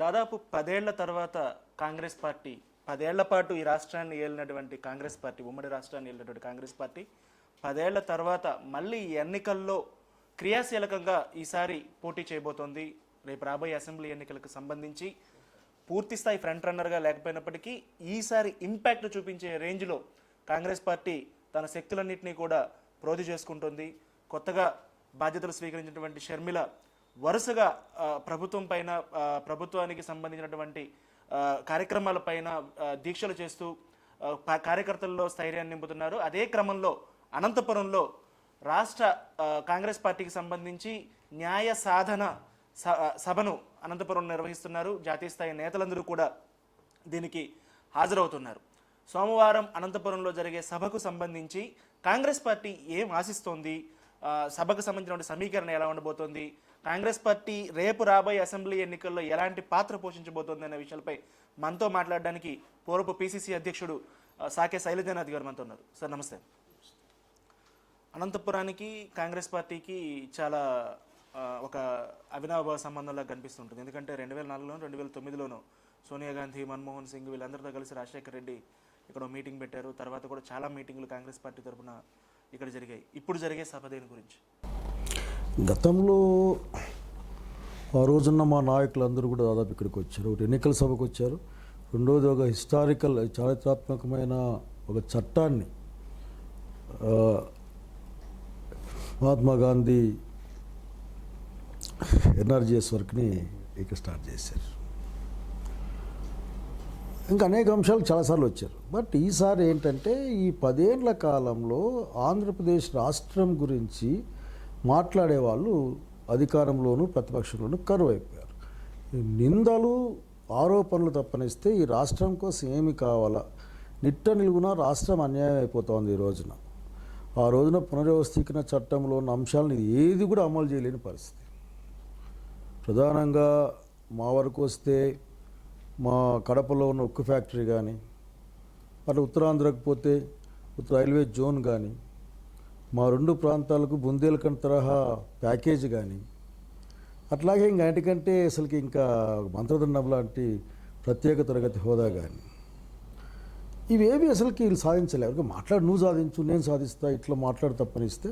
దాదాపు పదేళ్ళ తర్వాత కాంగ్రెస్ పార్టీ పదేళ్ళ పాటు ఈ రాష్ట్రాన్ని ఏలినటువంటి కాంగ్రెస్ పార్టీ ఉమ్మడి రాష్ట్రాన్ని ఏలినటువంటి కాంగ్రెస్ పార్టీ పదేళ్ళ తర్వాత మళ్ళీ ఈ ఎన్నికల్లో క్రియాశీలకంగా ఈసారి పోటీ చేయబోతోంది. రేపు రాబోయే అసెంబ్లీ ఎన్నికలకు సంబంధించి పూర్తి స్థాయి ఫ్రంట్ రన్నర్గా లేకపోయినప్పటికీ ఈసారి ఇంపాక్ట్ చూపించే రేంజ్లో కాంగ్రెస్ పార్టీ తన శక్తులన్నింటినీ కూడా ప్రోధి చేసుకుంటుంది. కొత్తగా బాధ్యతలు స్వీకరించినటువంటి షర్మిల వరుసగా ప్రభుత్వం పైన ప్రభుత్వానికి సంబంధించినటువంటి కార్యక్రమాలపైన దీక్షలు చేస్తూ కార్యకర్తల్లో స్థైర్యాన్ని నింపుతున్నారు. అదే క్రమంలో అనంతపురంలో రాష్ట్ర కాంగ్రెస్ పార్టీకి సంబంధించి న్యాయ సాధన సభను అనంతపురం నిర్వహిస్తున్నారు. జాతీయ స్థాయి నేతలందరూ కూడా దీనికి హాజరవుతున్నారు. సోమవారం అనంతపురంలో జరిగే సభకు సంబంధించి కాంగ్రెస్ పార్టీ ఏం ఆశిస్తోంది? సభకు సంబంధించిన సమీకరణ ఎలా ఉండబోతోంది? కాంగ్రెస్ పార్టీ రేపు రాబోయే అసెంబ్లీ ఎన్నికల్లో ఎలాంటి పాత్ర పోషించబోతోంది అనే విషయాలపై మనతో మాట్లాడడానికి పూర్వపు పిసిసి అధ్యక్షుడు సాకే శైలజనాథ్ గారు మనతో ఉన్నారు. సార్ నమస్తే. అనంతపురానికి కాంగ్రెస్ పార్టీకి చాలా ఒక అవినాభావ సంబంధంలా కనిపిస్తుంటుంది. ఎందుకంటే రెండు వేల నాలుగులోను రెండు వేల తొమ్మిదిలోను సోనియా గాంధీ మన్మోహన్ సింగ్ వీళ్ళందరితో కలిసి రాజశేఖర రెడ్డి ఇక్కడ మీటింగ్ పెట్టారు. తర్వాత కూడా చాలా మీటింగ్లు కాంగ్రెస్ పార్టీ తరఫున ఇక్కడ జరిగాయి. ఇప్పుడు జరిగే సభ దేని గురించి? గతంలో ఆ రోజున్న మా నాయకులందరూ కూడా దాదాపు ఇక్కడికి వచ్చారు. ఒకటి ఎన్నికల సభకు వచ్చారు. రెండోది ఒక హిస్టారికల్ చారిత్రాత్మకమైన ఒక చట్టాన్ని మహాత్మా గాంధీ ఎన్ఆర్జిఎస్ వర్క్ని ఇక్కడ స్టార్ట్ చేశారు. ఇంకా అనేక అంశాలు చాలాసార్లు వచ్చారు. బట్ ఈసారి ఏంటంటే ఈ పదేళ్ళ కాలంలో ఆంధ్రప్రదేశ్ రాష్ట్రం గురించి మాట్లాడే వాళ్ళు అధికారంలోనూ ప్రతిపక్షంలోనూ కరువు అయిపోయారు నిందలు ఆరోపణలు తప్పనిస్తే ఈ రాష్ట్రం కోసం ఏమి కావాలా? నిట్ట నిలుగున రాష్ట్రం అన్యాయం అయిపోతోంది ఈ రోజున. ఆ రోజున పునర్వ్యవస్థీకరణ చట్టంలో ఉన్న అంశాలను ఏది కూడా అమలు చేయలేని పరిస్థితి. ప్రధానంగా మా వరకు వస్తే మా కడపలో ఉన్న ఉక్కు ఫ్యాక్టరీ కానీ అటు ఉత్తరాంధ్రకు పోతే ఉత్తర రైల్వే జోన్ కానీ మా రెండు ప్రాంతాలకు బుందేల్ఖండ్ తరహా ప్యాకేజ్ కానీ అట్లాగే ఇంకా అన్నిటికంటే అసలుకి ఇంకా మంత్రదండం లాంటి ప్రత్యేక తరగతి హోదా కానీ ఇవేవి అసలుకి వీళ్ళు సాధించలేరు మాట్లాడు నువ్వు సాధించు నేను సాధిస్తా ఇట్లా మాట్లాడు తప్పనిస్తే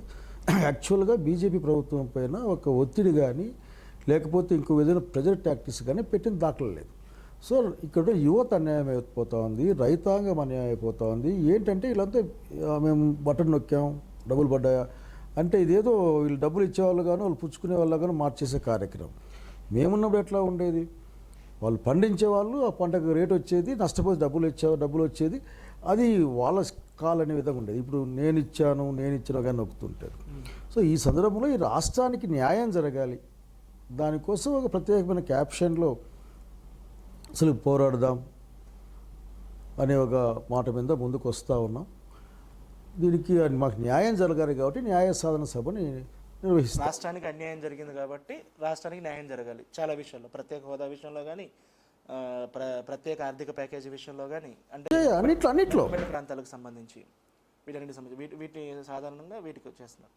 యాక్చువల్గా బీజేపీ ప్రభుత్వం పైన ఒక ఒత్తిడి కానీ లేకపోతే ఇంకో ఏదైనా ప్రెజర్ టాక్టిక్స్ కానీ పెట్టిన దాఖలు లేదు. సో ఇక్కడ యువత అన్యాయం అయిపోతూ ఉంది రైతాంగం అన్యాయం అయిపోతూ ఉంది. ఏంటంటే వీళ్ళంతా మేము బటన్ నొక్కాం డబ్బులు పడ్డాయా? అంటే ఇదేదో వీళ్ళు డబ్బులు ఇచ్చేవాళ్ళు కానీ వాళ్ళు పుచ్చుకునే వాళ్ళు కానీ మార్చేసే కార్యక్రమం. మేమున్నప్పుడు ఎట్లా ఉండేది? వాళ్ళు పండించే వాళ్ళు ఆ పంటకు రేట్ వచ్చేది నష్టపోతే డబ్బులు ఇచ్చే డబ్బులు వచ్చేది. అది వాళ్ళ కాల్ అనే విధంగా ఉండేది. ఇప్పుడు నేను ఇచ్చాను నేను ఇచ్చాను కానీ నొక్కుతుంటారు సో ఈ సందర్భంలో ఈ రాష్ట్రానికి న్యాయం జరగాలి. దానికోసం ఒక ప్రత్యేకమైన క్యాప్షన్లో అసలు పోరాడదాం అనే ఒక మాట మీద ముందుకు వస్తూ ఉన్నాం. దీనికి మాకు న్యాయం జరగాలి కాబట్టి న్యాయ సాధన సభని నిర్వహిస్తాం. రాష్ట్రానికి అన్యాయం జరిగింది కాబట్టి రాష్ట్రానికి న్యాయం జరగాలి. చాలా విషయాల్లో ప్రత్యేక హోదా విషయంలో కానీ ప్ర ప్రత్యేక ఆర్థిక ప్యాకేజీ విషయంలో కానీ అంటే అన్నిట్లో అన్నిట్లో. ప్రాంతాలకు సంబంధించి వీటన్నిటి సంబంధించి వీటి వీటిని సాధారణంగా వీటికి వచ్చేస్తున్నారు.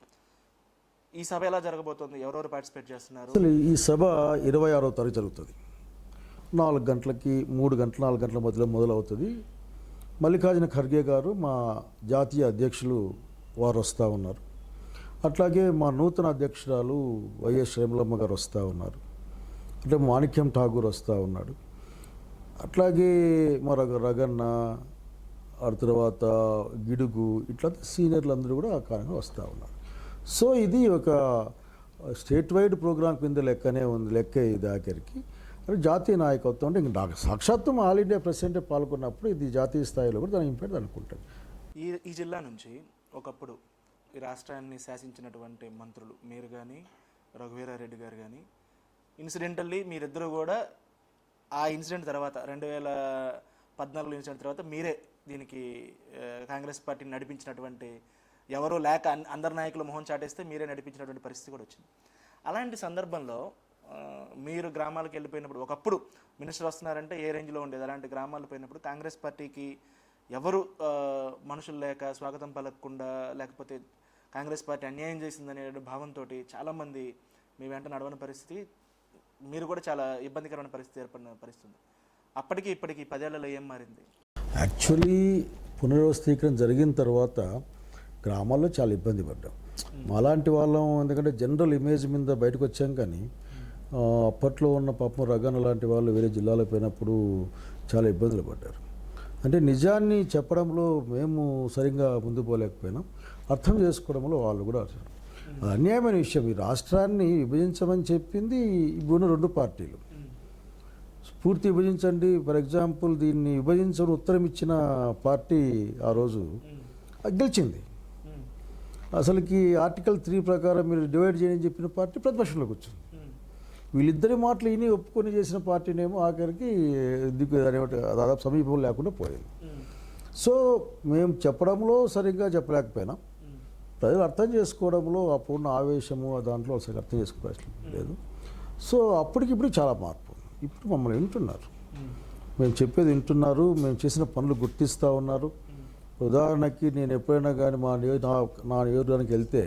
ఈ సభ ఎలా జరగబోతోంది? ఎవరెవరు పార్టిసిపేట్ చేస్తున్నారు? అసలు ఈ సభ ఇరవై ఆరో తారీఖు జరుగుతుంది. నాలుగు గంటలకి మూడు గంటల నాలుగు గంటల మధ్యలో మొదలవుతుంది. మల్లికార్జున ఖర్గే గారు మా జాతీయ అధ్యక్షులు వారు వస్తూ ఉన్నారు. అట్లాగే మా నూతన అధ్యక్షురాలు వైఎస్ శ్రీమలమ్మ గారు వస్తూ ఉన్నారు. అంటే మాణిక్యం ఠాగూర్ వస్తూ ఉన్నాడు. అట్లాగే మా రగ రగన్న ఆ తర్వాత గిడుగు ఇట్లా సీనియర్లు అందరూ కూడా ఆ కారణంగా వస్తూ ఉన్నారు. సో ఇది ఒక స్టేట్ వైడ్ ప్రోగ్రాం కింద లెక్కనే ఉంది లెక్క ఇది ఆఖరికి జాతీయ నాయకత్వం అంటే నాకు సాక్షాత్తు ఆల్ ఇండియా ప్రెసిడెంటే పాల్గొన్నప్పుడు ఇది జాతీయ స్థాయిలో కూడా దాని ఇంపాక్ట్ అనుకుంటాను ఈ ఈ జిల్లా నుంచి ఒకప్పుడు ఈ రాష్ట్రాన్ని శాసించినటువంటి మంత్రులు మీరు కానీ రఘువీరారెడ్డి గారు కానీ ఇన్సిడెంటల్లీ మీరిద్దరూ కూడా ఆ ఇన్సిడెంట్ తర్వాత రెండు వేల పద్నాలుగు ఇన్సిడెంట్ తర్వాత మీరే దీనికి కాంగ్రెస్ పార్టీని నడిపించినటువంటి ఎవరో లేక అందరి నాయకులు మొహం చాటేస్తే మీరే నడిపించినటువంటి పరిస్థితి కూడా వచ్చింది. అలాంటి సందర్భంలో మీరు గ్రామాలకు వెళ్ళిపోయినప్పుడు ఒకప్పుడు మినిస్టర్ వస్తున్నారంటే ఏ రేంజ్లో ఉండేది? అలాంటి గ్రామాలకు పోయినప్పుడు కాంగ్రెస్ పార్టీకి ఎవరు మనుషులు లేక స్వాగతం పలకకుండా లేకపోతే కాంగ్రెస్ పార్టీ అన్యాయం చేసిందనే భావంతో చాలామంది మీ వెంట నడవని పరిస్థితి మీరు కూడా చాలా ఇబ్బందికరమైన పరిస్థితి ఏర్పడిన పరిస్థితి అప్పటికి ఇప్పటికి పదేళ్ళలో ఏం మారింది? యాక్చువల్లీ పునర్వ్యవస్థీకరణ జరిగిన తర్వాత గ్రామాల్లో చాలా ఇబ్బంది పడ్డాం. మాలాంటి వాళ్ళం ఎందుకంటే జనరల్ ఇమేజ్ మీద బయటకు వచ్చాం కానీ అప్పట్లో ఉన్న పాపం రగన లాంటి వాళ్ళు వేరే జిల్లాలకు పోయినప్పుడు చాలా ఇబ్బందులు పడ్డారు. అంటే నిజాన్ని చెప్పడంలో మేము సరిగ్గా ముందు పోలేకపోయినాం. అర్థం చేసుకోవడంలో వాళ్ళు కూడా అది అన్యాయమైన విషయం ఈ రాష్ట్రాన్ని విభజించమని చెప్పింది ఇప్పుడున్న రెండు పార్టీలు. పూర్తి విభజించండి ఫర్ ఎగ్జాంపుల్ దీన్ని విభజించడం ఉత్తరం ఇచ్చిన పార్టీ ఆ రోజు అది గెలిచింది. అసలుకి ఆర్టికల్ త్రీ ప్రకారం మీరు డివైడ్ చేయని చెప్పిన పార్టీ ప్రతిపక్షంలోకి వచ్చింది వీళ్ళిద్దరి మాటలు ఇని ఒప్పుకొని చేసిన పార్టీనేమో ఆఖరికి దిక్కు అనేవాటి దాదాపు సమీపం లేకుండా పోయింది. సో మేము చెప్పడంలో సరిగ్గా చెప్పలేకపోయినాం. ప్రజలు అర్థం చేసుకోవడంలో ఆ పూర్ణ ఆవేశము దాంట్లో సరిగ్గా అర్థం చేసుకోవాల్సిన లేదు. సో అప్పటికి ఇప్పుడు చాలా మార్పు ఇప్పుడు మమ్మల్ని వింటున్నారు. మేము చెప్పేది వింటున్నారు. మేము చేసిన పనులు గుర్తిస్తూ ఉన్నారు. ఉదాహరణకి నేను ఎప్పుడైనా కానీ మా నా నా నియోజకవర్గానికి వెళ్తే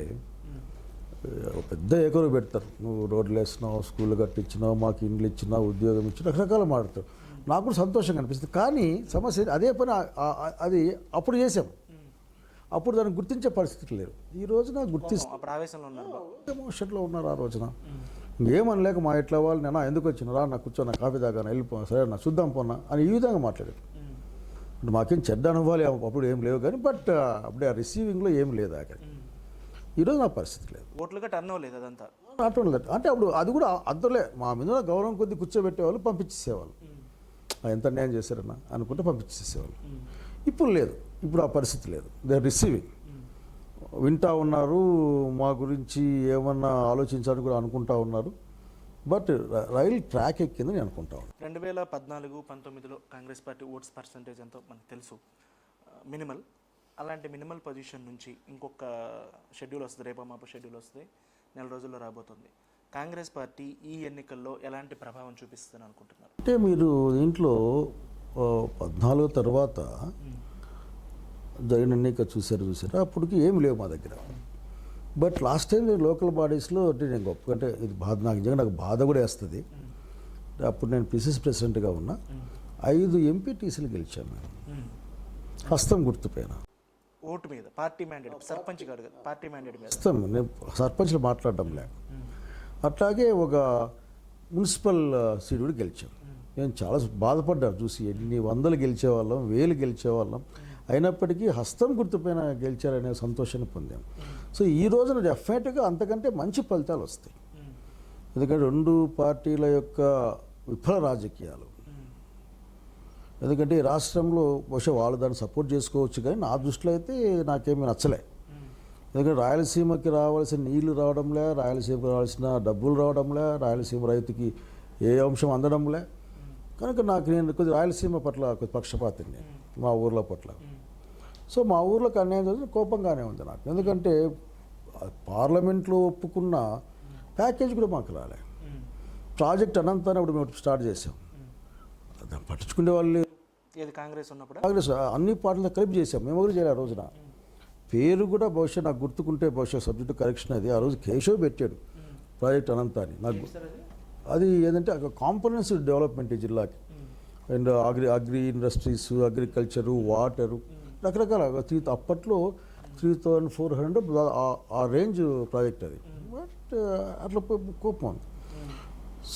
పెద్ద ఏకరు పెడతారు. నువ్వు రోడ్లు వేసినావు స్కూల్ కట్టించినావు మాకు ఇండ్లు ఇచ్చినావు ఉద్యోగం ఇచ్చినావు రకరకాల మాడతారు నాకు కూడా సంతోషంగా అనిపిస్తుంది. కానీ సమస్య? అదే పని అది అప్పుడు చేసాం అప్పుడు దాన్ని గుర్తించే పరిస్థితి లేరు ఈ రోజున గుర్తిస్తే. ఎమోషన్లో ఉన్నారు ఆ రోజున. ఇంకేమనలేక మా ఇట్లా వాళ్ళు నేను ఎందుకు వచ్చిన రా నా కూర్చో నా కాఫీ దాకా వెళ్ళిపో సరే నా చూద్దాం పోనా అని ఈ విధంగా మాట్లాడారు. అంటే మాకేం చెడ్డ అనుభవాలు అప్పుడు ఏం లేవు కానీ బట్ అప్పుడే ఆ రిసీవింగ్లో ఏం లేదు అక్కడ ఈరోజు నా పరిస్థితి లేదు. ఓట్లుగా టర్న్ అవ్వలేదు అదంతా. నాట్ ఓన్లీ దట్ అంటే అప్పుడు అది కూడా అద్దలే మా మీద గౌరవం కొద్ది కూర్చోబెట్టేవాళ్ళు పంపించేసేవాళ్ళు. "ఆ, ఎంత అన్యాయం చేశారన్న అనుకుంటే పంపించేసేవాళ్ళు. ఇప్పుడు లేదు. ఇప్పుడు ఆ పరిస్థితి లేదు. దే రిసీవింగ్ వింటా ఉన్నారు మా గురించి ఏమన్నా ఆలోచించాలని కూడా అనుకుంటా ఉన్నారు. బట్ రైలు ట్రాక్ ఎక్కిందని నేను అనుకుంటా ఉన్నాను. రెండు వేల పద్నాలుగు పంతొమ్మిదిలో కాంగ్రెస్ పార్టీ ఓట్స్ పర్సంటేజ్ ఎంతో మనకు తెలుసు. మినిమల్. అలాంటి మినిమల్ పొజిషన్ నుంచి ఇంకొక షెడ్యూల్ వస్తుంది. రేపో మాపో షెడ్యూల్ వస్తుంది. నెల రోజుల్లో రాబోతుంది. కాంగ్రెస్ పార్టీ ఈ ఎన్నికల్లో ఎలాంటి ప్రభావం చూపిస్తుందని అనుకుంటున్నారు? అంటే మీరు దీంట్లో పద్నాలుగు తర్వాత జరిగిన ఎన్నిక చూసారు చూసారు అప్పటికి ఏమి లేవు మా దగ్గర. బట్ లాస్ట్ టైం నేను లోకల్ బాడీస్లో అంటే నేను గొప్ప అంటే ఇది బాధ నాకు నిజంగా నాకు బాధ కూడా వేస్తుంది. అప్పుడు నేను పిసిసి ప్రెసిడెంట్గా ఉన్నా. ఐదు ఎంపీటీసీలు గెలిచాను మేము హస్తం గుర్తుపోయిన ఓటు మీద పార్టీ మ్యాండేట్ సర్పంచ్ కదా పార్టీ మ్యాండేట్ మీద. నేను సర్పంచ్లు మాట్లాడడం లే. అట్లాగే ఒక మున్సిపల్ సీట్ కూడా గెలిచాం నేను చాలా బాధపడ్డాను చూసి ఎన్ని వందలు గెలిచేవాళ్ళం వేలు గెలిచేవాళ్ళం. అయినప్పటికీ హస్తం గుర్తుపైన గెలిచారనే సంతోషాన్ని పొందాం. సో ఈ రోజున డెఫినెట్గా అంతకంటే మంచి ఫలితాలు వస్తాయి. ఎందుకంటే రెండు పార్టీల యొక్క విఫల రాజకీయాలు ఎందుకంటే ఈ రాష్ట్రంలో బహుశా వాళ్ళు దాన్ని సపోర్ట్ చేసుకోవచ్చు కానీ నా దృష్టిలో అయితే నాకేమీ నచ్చలే. ఎందుకంటే రాయలసీమకి రావాల్సిన నీళ్ళు రావడంలే రాయలసీమకి రావాల్సిన డబ్బులు రావడంలే రాయలసీమ రైతుకి ఏ అంశం అందడంలే. కనుక నాకు నేను కొద్ది రాయలసీమ పట్ల కొద్ది పక్షపాతం నేను మా ఊర్లో పట్ల. సో మా ఊర్లోకి అన్యాయం జరిగింది కోపంగానే ఉంది నాకు. ఎందుకంటే పార్లమెంట్లో ఒప్పుకున్న ప్యాకేజ్ కూడా మాకు రాలే. ప్రాజెక్ట్ అనంతాన్ని అప్పుడు మేము స్టార్ట్ చేసాం. దాన్ని పట్టించుకునే వాళ్ళు ఏది కాంగ్రెస్ ఉన్నప్పుడు? కాంగ్రెస్ అన్ని పార్టీలతో కలిపి చేసాం మేము ఎవరు చేయలే ఆ రోజున. పేరు కూడా బహుశా నాకు గుర్తుకుంటే బహుశా సబ్జెక్టు కరెక్షన్ అది. ఆ రోజు కేశవ్ పెట్టాడు ప్రాజెక్ట్ అనంతాన్ని. నాకు అది? ఏంటంటే కాంపనెన్స్ డెవలప్మెంట్ ఈ జిల్లాకి. And agri agri industries agriculture water రకరకాల త్రీ అప్పట్లో త్రీ థౌజండ్ ఫోర్ హండ్రెడ్ ఆ రేంజ్ ప్రాజెక్ట్ అది. బట్ అట్లా కోపం.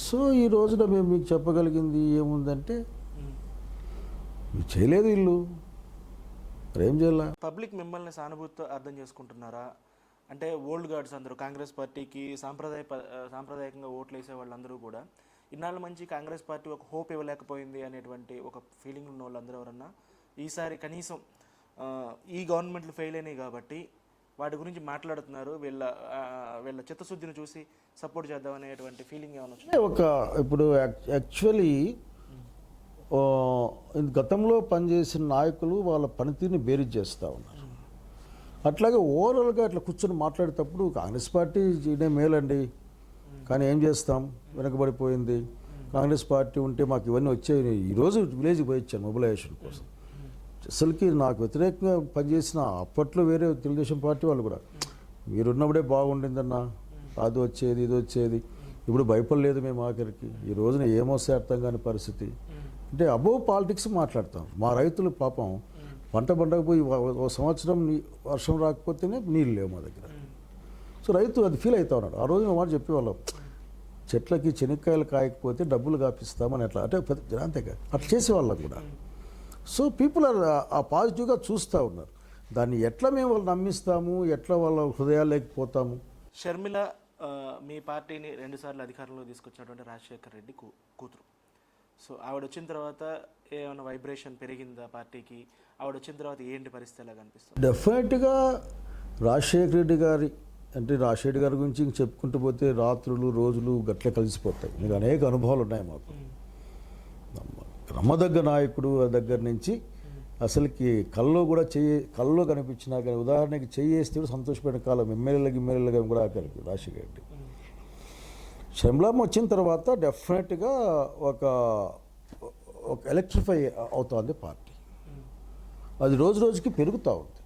సో ఈ రోజున మేము మీకు చెప్పగలిగింది ఏముందంటే మీరు చేయలేదు ఇల్లు. మరి ఏం చేయాల? పబ్లిక్ మిమ్మల్ని సానుభూతితో అర్థం చేసుకుంటున్నారా? అంటే ఓల్డ్ గార్డ్స్ అందరూ కాంగ్రెస్ పార్టీకి సాంప్రదాయ సాంప్రదాయకంగా ఓట్లు వేసే వాళ్ళందరూ కూడా ఇన్నాళ్ళ మంచి కాంగ్రెస్ పార్టీ ఒక హోప్ ఇవ్వలేకపోయింది అనేటువంటి ఒక ఫీలింగ్ ఉన్న వాళ్ళందరూ ఎవరన్నా ఈసారి కనీసం ఈ గవర్నమెంట్లు ఫెయిల్ అయినాయి కాబట్టి వాటి గురించి మాట్లాడుతున్నారు వీళ్ళ వీళ్ళ చిత్తశుద్ధిని చూసి సపోర్ట్ చేద్దాం అనేటువంటి ఫీలింగ్ ఏమైనా ఒక ఇప్పుడు యాక్చువల్లీ గతంలో పనిచేసిన నాయకులు వాళ్ళ పనితీరుని బేరీజ్ చేస్తూ ఉన్నారు. అట్లాగే ఓవరాల్గా ఇట్లా కూర్చొని మాట్లాడేటప్పుడు కాంగ్రెస్ పార్టీ ఇదే మేలండి. కానీ ఏం చేస్తాం? వెనకబడిపోయింది. కాంగ్రెస్ పార్టీ ఉంటే మాకు ఇవన్నీ వచ్చాయి. ఈరోజు విలేజ్కి పోయి ఇచ్చాను మొబిలైజేషన్ కోసం. అసలుకి నాకు వ్యతిరేకంగా పనిచేసిన అప్పట్లో వేరే తెలుగుదేశం పార్టీ వాళ్ళు కూడా మీరున్నప్పుడే బాగుండిందన్న. అది వచ్చేది ఇది వచ్చేది. ఇప్పుడు భయపడలేదు మేము ఆఖరికి. ఈ రోజున ఏమో అర్థం కాని పరిస్థితి. అంటే అబోవ్ పాలిటిక్స్ మాట్లాడతాం. మా రైతులు పాపం పంట పండకపోయి ఒక సంవత్సరం నీ- వర్షం రాకపోతేనే నీళ్ళు లేవు మా దగ్గర. సో రైతు అది ఫీల్ అవుతా ఉన్నాడు. ఆ రోజు మాట చెప్పేవాళ్ళం చెట్లకి చెనక్కాయలు కాయకపోతే డబ్బులు కాపిస్తామని అట్లా. అంటే పెద్ద అంతేగా అట్లా చేసేవాళ్ళం కూడా. సో పీపుల్ ఆర్ ఆ పాజిటివ్గా చూస్తూ ఉన్నారు. దాన్ని ఎట్లా మేము వాళ్ళు నమ్మిస్తాము? ఎట్లా వాళ్ళ హృదయాల్లోకి పోతాము షర్మిల మీ పార్టీని రెండుసార్లు అధికారంలో తీసుకొచ్చినటువంటి రాజశేఖర్ రెడ్డి కూ కూతురు. సో ఆవిడ వచ్చిన తర్వాత ఏమైనా వైబ్రేషన్ పెరిగిందా పార్టీకి? ఆవిడ వచ్చిన తర్వాత ఏంటి పరిస్థితి ఎలా కనిపిస్తుంది? డెఫినెట్గా రాజశేఖర రెడ్డి గారి అంటే రాజశేఖర గారి గురించి ఇంక చెప్పుకుంటూ పోతే రాత్రులు రోజులు గట్లే కలిసిపోతాయి. మీకు అనేక అనుభవాలు ఉన్నాయి మాకు. నమ్మదగ్గ నాయకుడు దగ్గర నుంచి అసలుకి కల్లో కూడా చెయ్యి కల్లో కనిపించినా కానీ ఉదాహరణకి చెయ్యేస్తే కూడా సంతోషపడిన కాలం ఎమ్మెల్యేలకు ఎమ్మెల్యేలుగా కూడా ఆఖరికి రాజశేఖర రెడ్డి. శంలాం వచ్చిన తర్వాత డెఫినెట్గా ఒక ఒక ఎలక్ట్రిఫై అవుతోంది పార్టీ. అది రోజు రోజుకి పెరుగుతూ ఉంది.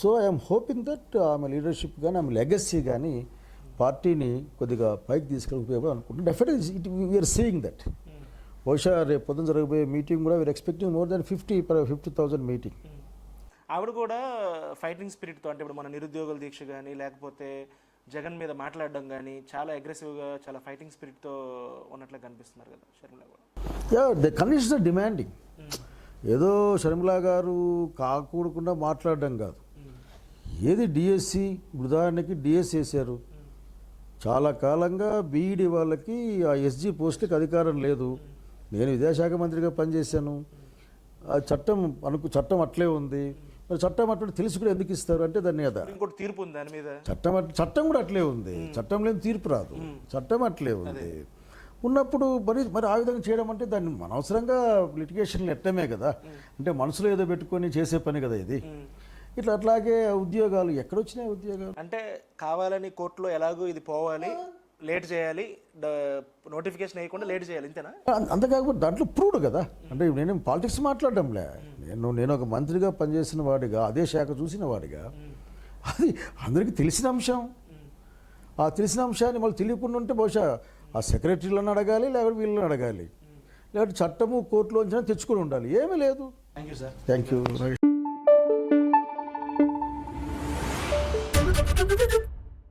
సో ఐఎమ్ హోపింగ్ దట్ ఆమె లీడర్షిప్ కానీ ఆమె లెగసీ కానీ పార్టీని కొద్దిగా పైకి తీసుకెళ్ళిపోయాము అనుకుంటున్నాను. డెఫినెట్గా ఇట్ వీఆర్ సీయింగ్ దట్ బహుశా రేపు పొద్దున జరగబోయే మీటింగ్ కూడా we're expecting more than fifty fifty thousand meeting ఆవిడ కూడా ఫైటింగ్ స్పిరిట్తో అంటే ఇప్పుడు మన నిరుద్యోగుల దీక్ష కానీ లేకపోతే జగన్ మీద మాట్లాడడం కానీ చాలా అగ్రెసివ్గా చాలా ఫైటింగ్ స్పిరిట్తో ఉన్నట్లు కనిపిస్తున్నారు కదా షర్మిల కూడా. Yeah the conditions are demanding ఏదో షర్మిలా గారు కాకూడకుండా మాట్లాడడం కాదు. ఏది డిఎస్సి ఉదాహరణకి డిఎస్ వేశారు. చాలా కాలంగా బీఈడి వాళ్ళకి ఆ ఎస్జీ పోస్టుకి అధికారం లేదు. నేను విద్యాశాఖ మంత్రిగా పనిచేశాను. ఆ చట్టం అనుకు చట్టం అట్లే ఉంది. మరి చట్టం అట్లా తెలిసి కూడా ఎందుకు ఇస్తారు అంటే దాన్ని కదా. ఇంకోటి తీర్పు ఉంది దాని మీద. చట్టం చట్టం కూడా అట్లే ఉంది. చట్టం లేని తీర్పు రాదు. చట్టం అట్లే ఉంది. ఉన్నప్పుడు మరి మరి ఆ విధంగా చేయడం అంటే దాన్ని అనవసరంగా లిటిగేషన్లు ఎట్టమే కదా. అంటే మనసులో ఏదో పెట్టుకొని చేసే పని కదా ఇది. ఇట్లా అట్లాగే ఉద్యోగాలు ఎక్కడొచ్చినాయి ఉద్యోగాలు? అంటే కావాలని కోర్టులో ఎలాగో ఇది పోవాలి లేట్ చేయాలి నోటిఫికేషన్ వేయకుండా లేట్ చేయాలి ఇంతేనా? అం- అంతేకాకపోతే దాంట్లో ప్రూవ్డ్ కదా. అంటే నేను పాలిటిక్స్ మాట్లాడడంలే. నేను నేను ఒక మంత్రిగా పనిచేసిన వాడిగా అదే శాఖ చూసిన వాడిగా. అది అందరికీ తెలిసిన అంశం. ఆ తెలిసిన అంశాన్ని మళ్ళీ తెలియకుండా ఉంటే బహుశా ఆ సెక్రటరీలను అడగాలి లేకపోతే వీళ్ళని అడగాలి. లేకపోతే చట్టము కోర్టులోంచి తెచ్చుకొని ఉండాలి. ఏమీ లేదు. Thank you sir thank you